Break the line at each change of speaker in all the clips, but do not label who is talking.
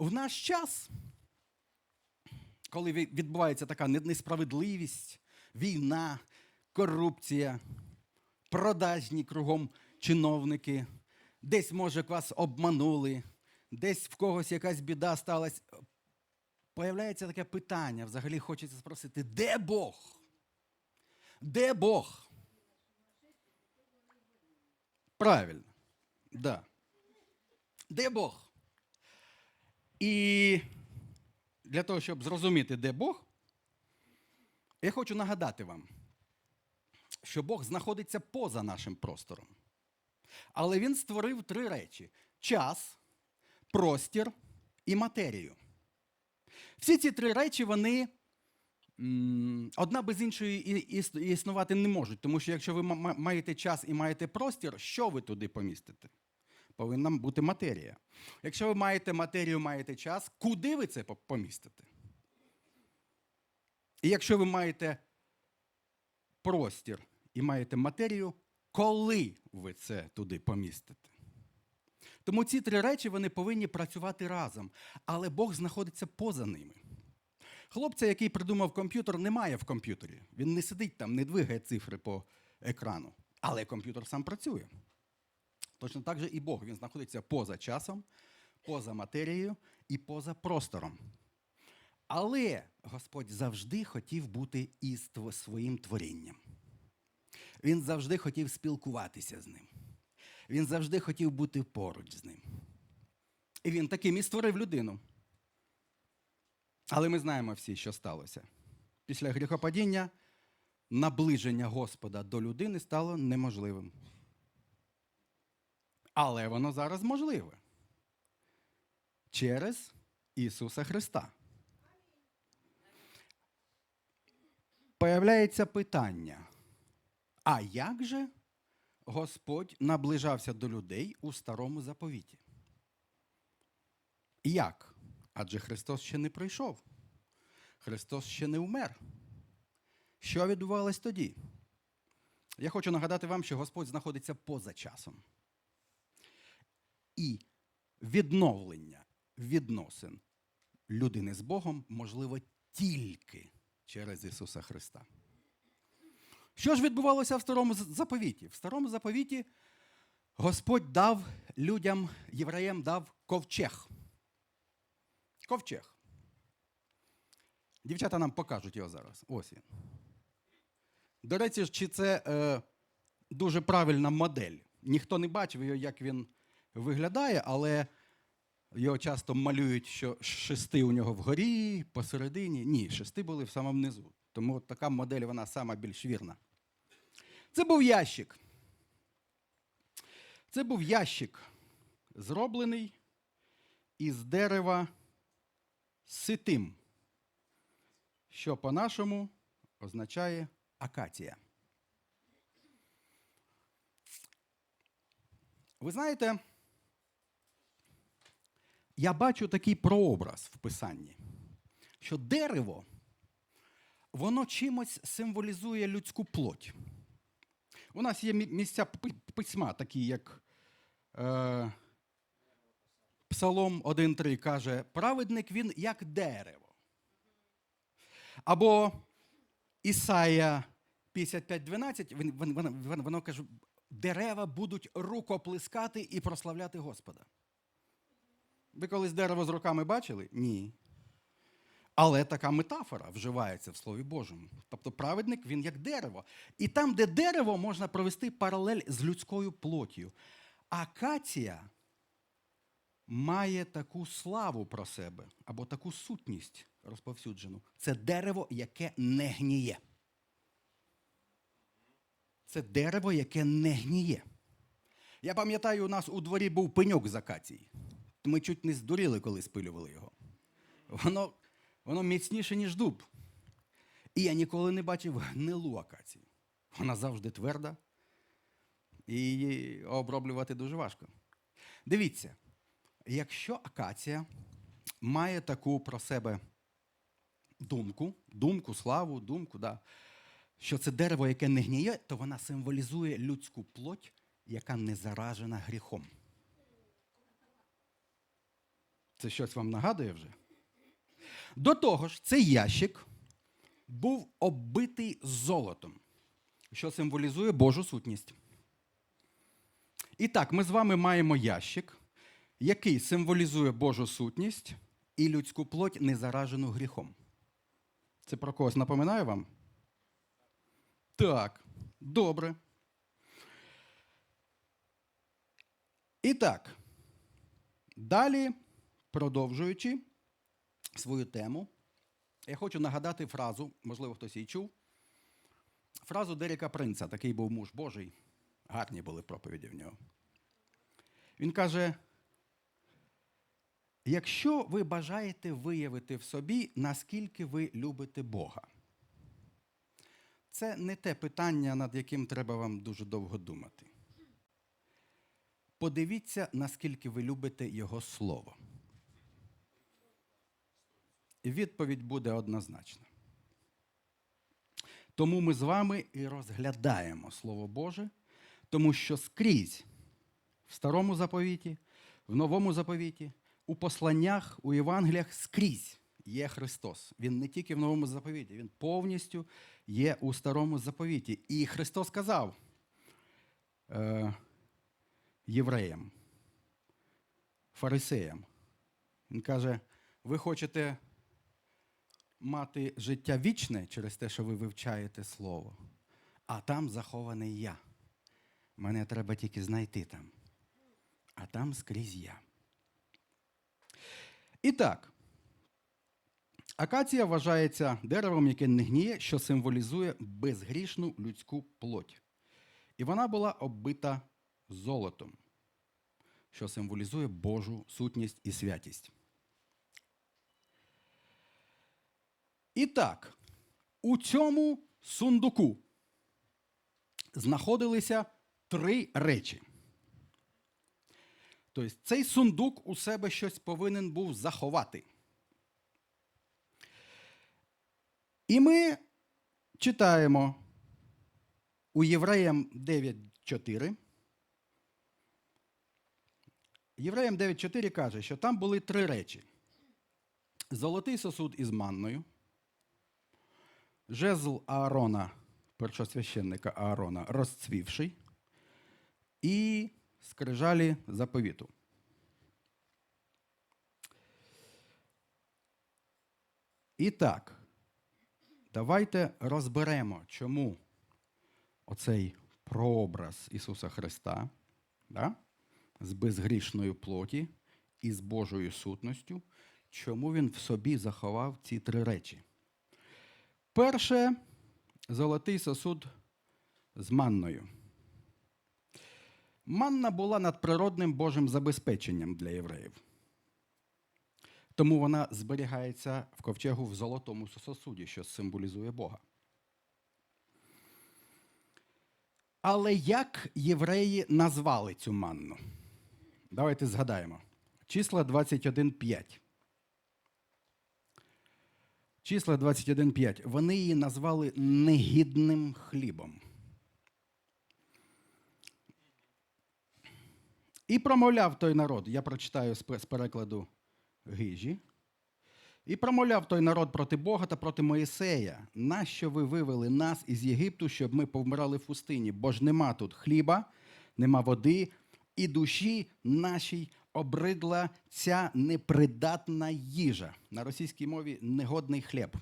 В наш час, коли відбувається така несправедливість, війна, корупція, продажні кругом чиновники, десь, може, вас обманули, десь в когось якась біда сталася. Появляється таке питання, взагалі хочеться спросити, де Бог? Де Бог? Правильно. Да. Де Бог? І для того, щоб зрозуміти, де Бог, я хочу нагадати вам, що Бог знаходиться поза нашим простором. Але Він створив три речі: час, простір і матерію. Всі ці три речі, вони одна без іншої існувати не можуть. Тому що якщо ви ма- ма- маєте час і маєте простір, що ви туди помістите? Повинна бути матерія. Якщо ви маєте матерію, маєте час, куди ви це помістите? І якщо ви маєте простір і маєте матерію, коли ви це туди помістите? Тому ці три речі вони повинні працювати разом, але Бог знаходиться поза ними. Хлопця, який придумав комп'ютер, немає в комп'ютері. Він не сидить там, не двигає цифри по екрану. Але комп'ютер сам працює. Точно так же і Бог. Він знаходиться поза часом, поза матерією і поза простором. Але Господь завжди хотів бути із своїм творінням. Він завжди хотів спілкуватися з ним. Він завжди хотів бути поруч з ним. І він таким і створив людину. Але ми знаємо всі, що сталося. Після гріхопадіння наближення Господа до людини стало неможливим. Але воно зараз можливе. Через Ісуса Христа. Появляється питання: а як же Господь наближався до людей у старому заповіті? Як? Адже Христос ще не прийшов. Христос ще не вмер. Що відбувалось тоді? Я хочу нагадати вам, що Господь знаходиться поза часом. І відновлення відносин людини з Богом можливо тільки через Ісуса Христа. Що ж відбувалося в старому заповіті? В старому заповіті Господь дав людям, євреям дав ковчег. Ковчег. Дівчата нам покажуть його зараз. Ось він. До речі, чи це е, дуже правильна модель. Ніхто не бачив як він виглядає, але його часто малюють, що шести у нього вгорі, посередині. Ні, шести були в самому низу. Тому от така модель вона сама більш вірна. Це був ящик. Це був ящик, зроблений із дерева ситим, що по-нашому означає акація. Ви знаєте, я бачу такий прообраз в писанні, що дерево, воно чимось символізує людську плоть. У нас є місця письма, такі як е, Псалом 1.3 каже, праведник він як дерево. Або Ісая 55.12, він- він- воно, воно, воно каже, дерева будуть рукоплескати і прославляти Господа. Ви колись дерево з руками бачили? Ні. Але така метафора вживається в Слові Божому. Тобто праведник він як дерево. І там, де дерево, можна провести паралель з людською плоттю. Акація має таку славу про себе або таку сутність розповсюджену. Це дерево, яке не гніє. Це дерево, яке не гніє. Я пам'ятаю, у нас у дворі був пеньок з акації. Ми чуть не здуріли, коли спилювали його. Воно, воно міцніше, ніж дуб. І я ніколи не бачив гнилу акацію. Вона завжди тверда, і її оброблювати дуже важко. Дивіться, якщо акація має таку про себе думку, думку, славу, думку, да, що це дерево, яке не гніє, то вона символізує людську плоть, яка не заражена гріхом. Це щось вам нагадує вже? До того ж, цей ящик був оббитий золотом, що символізує Божу сутність. І так, ми з вами маємо ящик, який символізує Божу сутність і людську плоть, не заражену гріхом. Це про когось напоминає вам? Так, добре. І так, далі, продовжуючи свою тему, я хочу нагадати фразу, можливо, хтось її чув. Фразу Дерека Принца, такий був муж Божий, гарні були проповіді в нього. Він каже: якщо ви бажаєте виявити в собі, наскільки ви любите Бога, це не те питання, над яким треба вам дуже довго думати. Подивіться, наскільки ви любите Його Слово. Відповідь буде однозначна. Тому ми з вами і розглядаємо Слово Боже, тому що скрізь в старому заповіті, в новому заповіті, у посланнях, у Євангеліях скрізь є Христос. Він не тільки в новому заповіті, він повністю є у старому заповіті. І Христос сказав е, євреям, фарисеям. Він каже: ви хочете мати життя вічне через те, що ви вивчаєте Слово, а там захований я. Мене треба тільки знайти там. А там скрізь я. І так, акація вважається деревом, яке не гніє, що символізує безгрішну людську плоть. І вона була оббита золотом, що символізує Божу сутність і святість. І так, у цьому сундуку знаходилися три речі. Тобто цей сундук у себе щось повинен був заховати. І ми читаємо у Євреям 9.4. Євреям 9.4 каже, що там були три речі: золотий сосуд із манною, жезл Аарона, першосвященника Аарона, розцвівший, і скрижалі заповіту. І так, давайте розберемо, чому оцей прообраз Ісуса Христа да, з безгрішною плоті і з Божою сутністю, чому Він в собі заховав ці три речі. Перше золотий сосуд з манною. Манна була надприродним Божим забезпеченням для євреїв. Тому вона зберігається в ковчегу в золотому сосуді, що символізує Бога. Але як євреї назвали цю манну? Давайте згадаємо. Числа 21.5. Числа 21.5. Вони її назвали негідним хлібом. І промовляв той народ, я прочитаю з перекладу Гижі. І промовляв той народ проти Бога та проти Моїсея. Нащо ви вивели нас із Єгипту, щоб ми повмирали в пустині? Бо ж нема тут хліба, нема води, і душі нашій обридла ця непридатна їжа. На російській мові негодний хліб.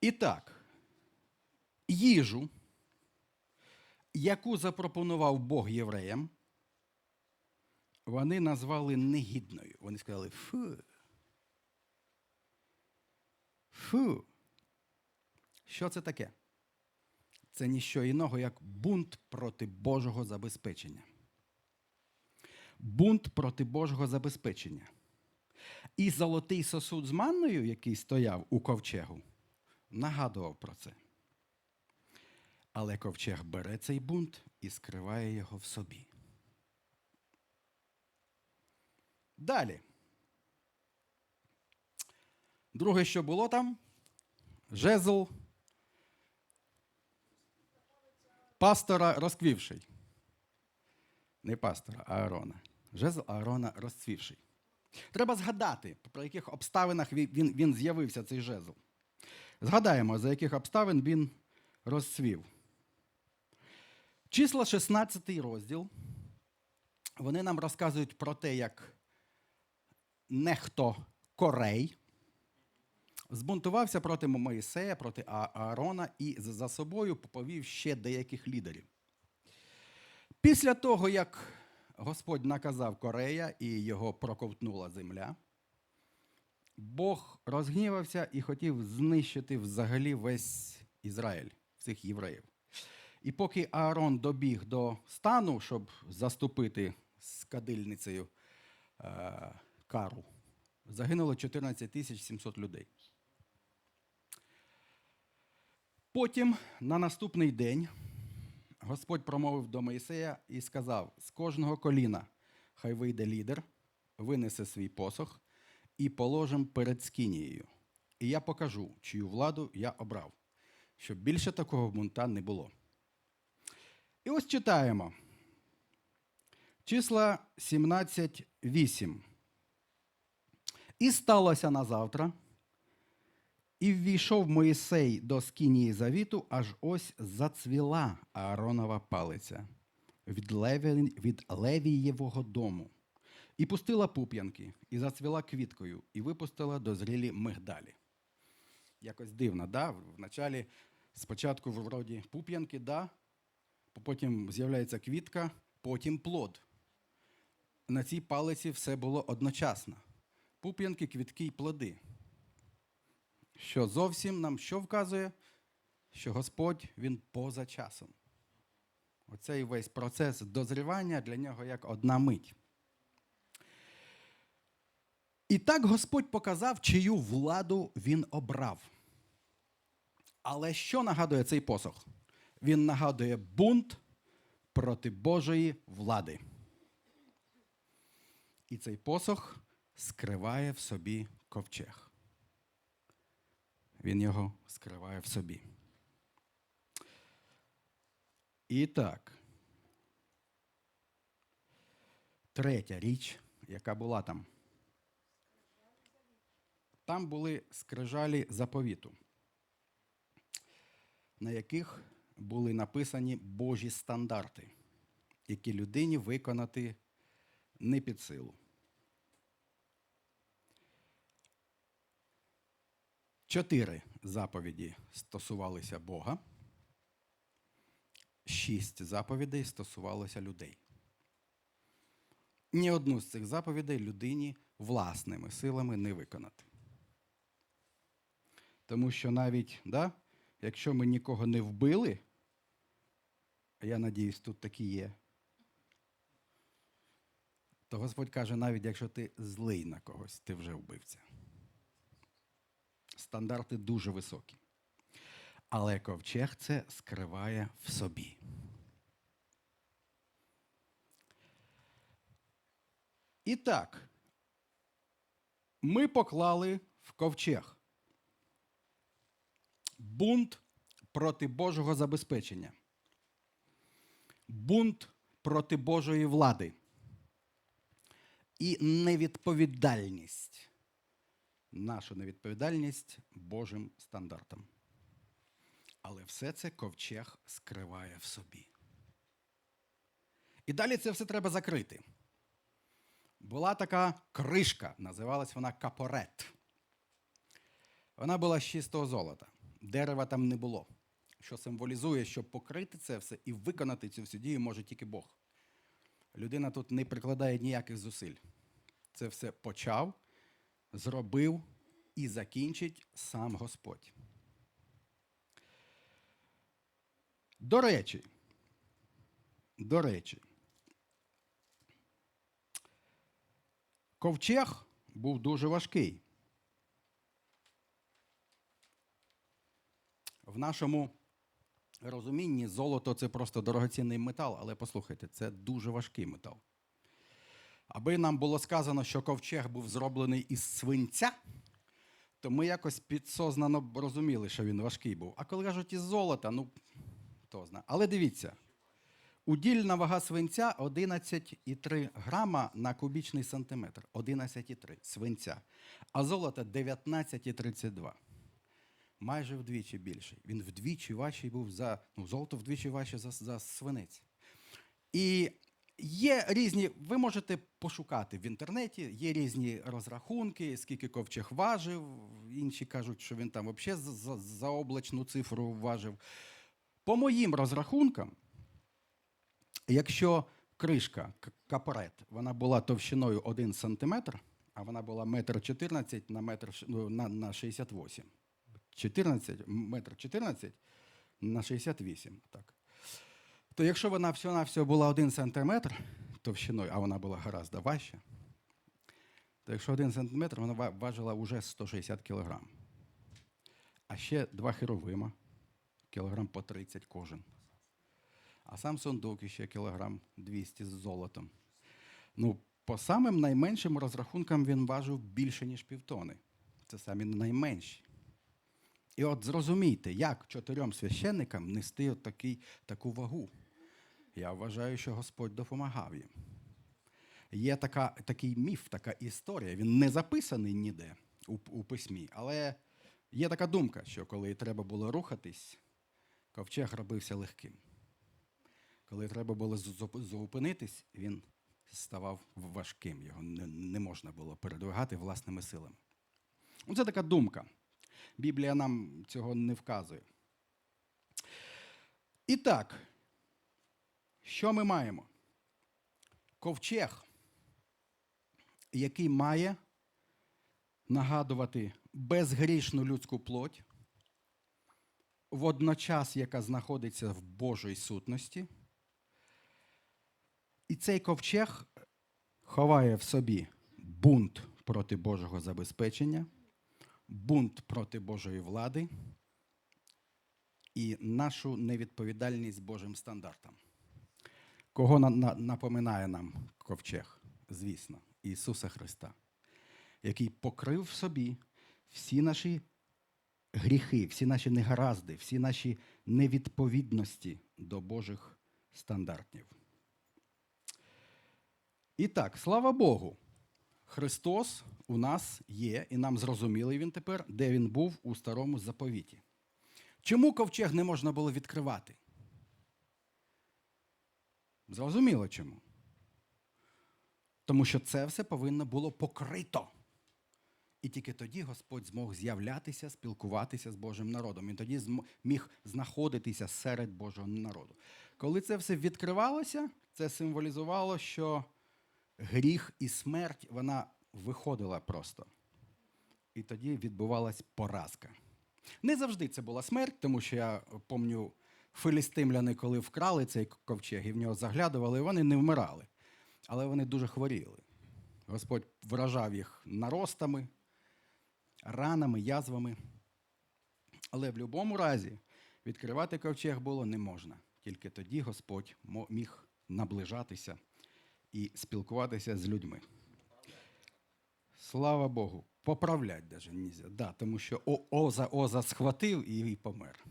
І так, їжу, яку запропонував Бог євреям, вони назвали негідною. Вони сказали фу. Фу. Що це таке? Це ніщо іного, як бунт проти Божого забезпечення. Бунт проти Божого забезпечення. І золотий сосуд з манною, який стояв у ковчегу, нагадував про це. Але ковчег бере цей бунт і скриває його в собі. Далі. Друге, що було там? Жезл пастора розквівший. Не пастора, Аарона. Жезл Аарона розцвівший. Треба згадати, про яких обставинах він, він, з'явився цей жезл. Згадаємо, за яких обставин він розцвів. Числа 16 розділ. Вони нам розказують про те, як нехто корей збунтувався проти Моїсея, проти Аарона і за собою повів ще деяких лідерів. Після того, як Господь наказав Корея і його проковтнула земля, Бог розгнівався і хотів знищити взагалі весь Ізраїль, всіх євреїв. І поки Аарон добіг до стану, щоб заступити з кадильницею е, кару, загинуло 14 тисяч 700 людей. Потім на наступний день Господь промовив до Моїсея і сказав: з кожного коліна хай вийде лідер, винесе свій посох і положим перед скинією. І я покажу, чию владу я обрав, щоб більше такого бунта не було. І ось читаємо. Числа 17.8. І сталося на завтра, і ввійшов Моїсей до скинії завіту, аж ось зацвіла Ааронова палиця від, Леві, від Левієвого дому. І пустила пуп'янки, і зацвіла квіткою, і випустила дозрілі мигдалі. Якось дивно, да? Вначалі спочатку вроді пуп'янки, да? потім з'являється квітка, потім плод. На цій палиці все було одночасно. Пуп'янки, квітки й плоди. Що зовсім нам що вказує? Що Господь він поза часом. Оцей весь процес дозрівання для нього як одна мить. І так Господь показав, чию владу він обрав. Але що нагадує цей посох? Він нагадує бунт проти Божої влади. І цей посох скриває в собі ковчег. Він його скриває в собі. І так. Третя річ, яка була там. Там були скрижалі заповіту, на яких були написані Божі стандарти, які людині виконати не під силу. Чотири заповіді стосувалися Бога, шість заповідей стосувалося людей. Ні одну з цих заповідей людині власними силами не виконати. Тому що навіть, да, якщо ми нікого не вбили, я надіюсь, тут такі є, то Господь каже, навіть якщо ти злий на когось, ти вже вбивця. Стандарти дуже високі. Але ковчег це скриває в собі. І так, ми поклали в ковчег бунт проти Божого забезпечення, бунт проти Божої влади і невідповідальність, нашу невідповідальність Божим стандартам. Але все це ковчег скриває в собі. І далі це все треба закрити. Була така кришка, називалась вона капорет. Вона була з чистого золота. Дерева там не було. Що символізує, що покрити це все і виконати цю всю дію може тільки Бог. Людина тут не прикладає ніяких зусиль. Це все почав, зробив і закінчить сам Господь. До речі, до речі, ковчег був дуже важкий. В нашому розумінні золото це просто дорогоцінний метал, але послухайте, це дуже важкий метал. Аби нам було сказано, що ковчег був зроблений із свинця, то ми якось підсознано розуміли, що він важкий був. А коли кажуть із золота, ну хто знає. Але дивіться, Удільна вага свинця 11,3 грама на кубічний сантиметр. 11,3 свинця. А золота 19,32. Майже вдвічі більший. Він вдвічі важчий був за. Ну, золото вдвічі важче за, за свинець. І є різні, ви можете пошукати в інтернеті, є різні розрахунки, скільки ковчег важив. Інші кажуть, що він там взагалі за, заоблачну цифру важив. По моїм розрахункам, якщо кришка капорет, вона була товщиною 1 см, а вона була 1,14 м на, метр, ну, на, на 68 14, метр 14 на 68. Так. То якщо вона всього-навсього була 1 см товщиною, а вона була гораздо важча, то якщо 1 см, вона важила вже 160 кг. А ще два херовима, кілограм по 30 кожен. А сам сундук ще кілограм 200 з золотом. Ну, по самим найменшим розрахункам він важив більше, ніж півтони. Це самі найменші. І от зрозумійте, як чотирьом священникам нести от такий, таку вагу. Я вважаю, що Господь допомагав їм. Є така, такий міф, така історія. Він не записаний ніде у, у письмі, але є така думка, що коли треба було рухатись, ковчег робився легким. Коли треба було зупинитись, він ставав важким. Його не, не можна було передвигати власними силами. Ну, Це така думка. Біблія нам цього не вказує. І так, що ми маємо? Ковчег, який має нагадувати безгрішну людську плоть, водночас, яка знаходиться в Божій сутності. І цей ковчег ховає в собі бунт проти Божого забезпечення, бунт проти Божої влади і нашу невідповідальність Божим стандартам. Кого на- на- напоминає нам ковчег? Звісно, Ісуса Христа, який покрив в собі всі наші гріхи, всі наші негаразди, всі наші невідповідності до Божих стандартів. І так, слава Богу, Христос у нас є, і нам зрозумілий він тепер, де він був у старому заповіті. Чому ковчег не можна було відкривати? Зрозуміло чому. Тому що це все повинно було покрито. І тільки тоді Господь змог з'являтися, спілкуватися з Божим народом. Він тоді міг знаходитися серед Божого народу. Коли це все відкривалося, це символізувало, що гріх і смерть вона виходила просто. І тоді відбувалась поразка. Не завжди це була смерть, тому що я пам'ятаю, филістимляни, коли вкрали цей ковчег і в нього заглядували, вони не вмирали. Але вони дуже хворіли. Господь вражав їх наростами, ранами, язвами. Але в будь-якому разі відкривати ковчег було не можна. Тільки тоді Господь міг наближатися і спілкуватися з людьми. Слава Богу, поправлять навіть нельзя. Да, тому що Оза Оза схватив і, помер.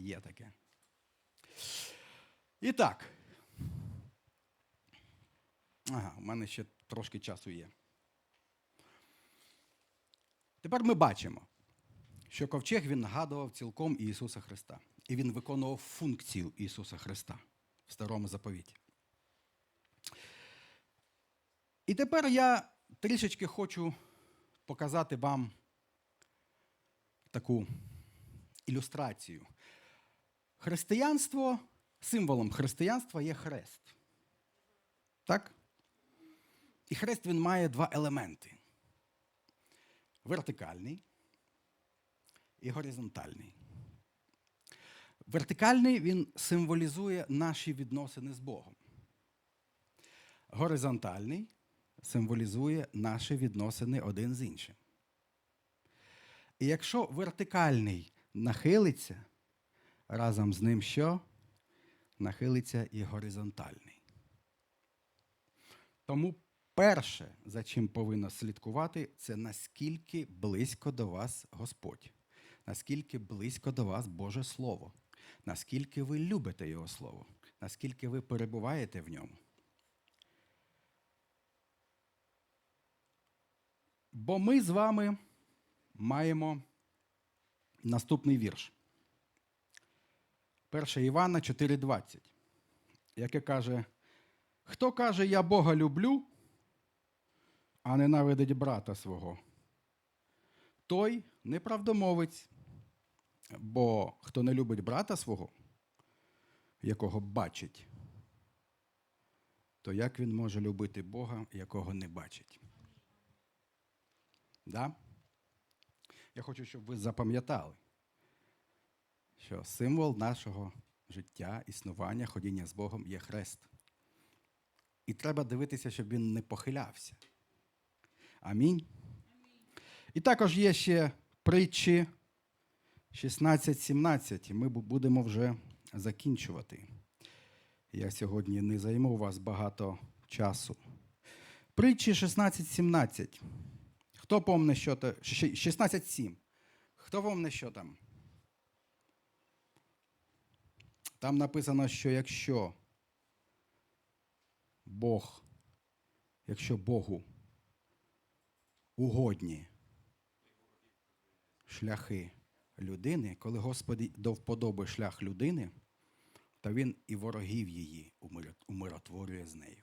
Є таке. І так. Ага, у мене ще трошки часу є. Тепер ми бачимо, що ковчег він нагадував цілком Ісуса Христа. І він виконував функцію Ісуса Христа в старому заповіті. І тепер я трішечки хочу показати вам таку ілюстрацію. Християнство, символом християнства є хрест. Так? І хрест він має два елементи: вертикальний і горизонтальний. Вертикальний він символізує наші відносини з Богом. Горизонтальний символізує наші відносини один з іншим. І якщо вертикальний нахилиться, разом з ним що? Нахилиться і горизонтальний. Тому перше, за чим повинно слідкувати, це наскільки близько до вас Господь, наскільки близько до вас Боже Слово, наскільки ви любите Його Слово, наскільки ви перебуваєте в ньому. Бо ми з вами маємо наступний вірш. 1 Івана 4,20, яке каже: Хто каже, я Бога люблю, а ненавидить брата свого, той неправдомовець. Бо хто не любить брата свого, якого бачить, то як він може любити Бога, якого не бачить? Да? Я хочу, щоб ви запам'ятали, що символ нашого життя, існування, ходіння з Богом є хрест. І треба дивитися, щоб він не похилявся. Амінь. І також є ще притчі 16-17. Ми будемо вже закінчувати. Я сьогодні не займу вас багато часу. Притчі 16-17. Хто помне, що щ- 16.7. Хто помне, що там? Там написано, що якщо Бог, якщо Богу угодні шляхи людини, коли Господь до вподоби шлях людини, то він і ворогів її умиротворює з нею.